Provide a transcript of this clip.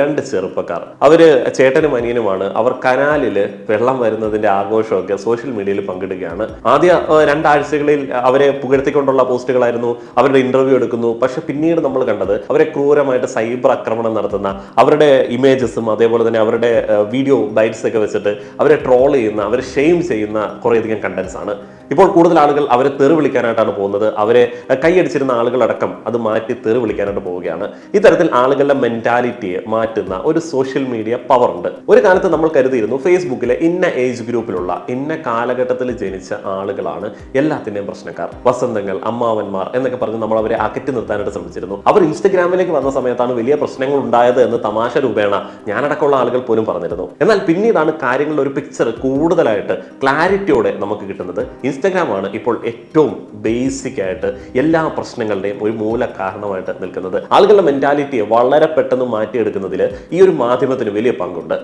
രണ്ട് ചെറുപ്പക്കാർ. അവർ ചേട്ടനും അനിയനുമാണ്. അവർ കനാലിൽ വെള്ളം വരുന്നതിന്റെ ആഘോഷമൊക്കെ സോഷ്യൽ മീഡിയയിൽ പങ്കിടുകയാണ്. ആദ്യ രണ്ടാഴ്ചകളിൽ അവരെ പുകഴ്ത്തിക്കൊണ്ടുള്ള പോസ്റ്റുകളായിരുന്നു. അവരുടെ ഇന്റർവ്യൂ എടുക്കുന്നു. പക്ഷെ പിന്നീട് നമ്മൾ കണ്ടത് അവരെ ക്രൂരമായിട്ട് സൈബർ ആക്രമണം നടത്തുന്ന അവരുടെ ഇമേജസും അതേപോലെ തന്നെ അവരുടെ വീഡിയോ ബൈറ്റ്സ് ഒക്കെ വെച്ചിട്ട് അവരെ ട്രോൾ ചെയ്യുന്ന അവരെ ഷെയിം ചെയ്യുന്ന കുറേയധികം കണ്ടന്റ്സ് ആണ്. ഇപ്പോൾ കൂടുതൽ ആളുകൾ അവരെ തെറി വിളിക്കാനായിട്ടാണ് പോകുന്നത്. അവരെ കൈയടിച്ചിരുന്ന ആളുകളടക്കം അത് മാറ്റി തെറി വിളിക്കാനായിട്ട് പോവുകയാണ്. ഇത്തരത്തിൽ ആളുകളുടെ മെന്റാലിറ്റിയെ മാറ്റുന്ന ഒരു സോഷ്യൽ മീഡിയ പവർ ഉണ്ട്. ഒരു കാലത്ത് നമ്മൾ കരുതിയിരുന്നു ഫേസ്ബുക്കിലെ ഇന്ന ഏജ് ഗ്രൂപ്പിലുള്ള ഇന്ന കാലഘട്ടത്തിൽ ജനിച്ച ആളുകളാണ് എല്ലാത്തിന്റെയും പ്രശ്നക്കാർ. വസന്തങ്ങൾ അമ്മാവന്മാർ എന്നൊക്കെ പറഞ്ഞ് നമ്മൾ അവരെ അകറ്റി നിർത്താനായിട്ട് ശ്രമിച്ചിരുന്നു. അവർ ഇൻസ്റ്റഗ്രാമിലേക്ക് വന്ന സമയത്താണ് വലിയ പ്രശ്നങ്ങൾ ഉണ്ടായത് എന്ന് തമാശ രൂപേണ ഞാനടക്കമുള്ള ആളുകൾ പോലും പറഞ്ഞിരുന്നു. എന്നാൽ പിന്നീടാണ് കാര്യങ്ങളുടെ ഒരു പിക്ചർ കൂടുതലായിട്ട് ക്ലാരിറ്റിയോടെ നമുക്ക് കിട്ടുന്നത്. ഇൻസ്റ്റഗ്രാമാണ് ഇപ്പോൾ ഏറ്റവും ബേസിക് ആയിട്ട് എല്ലാ പ്രശ്നങ്ങളുടെയും ഒരു മൂല കാരണമായിട്ട് നിൽക്കുന്നത്. ആളുകളുടെ മെന്റാലിറ്റിയെ വളരെ പെട്ടെന്ന് മാറ്റിയെടുക്കുന്നതിൽ ഈ ഒരു മാധ്യമത്തിന് വലിയ പങ്കുണ്ട്.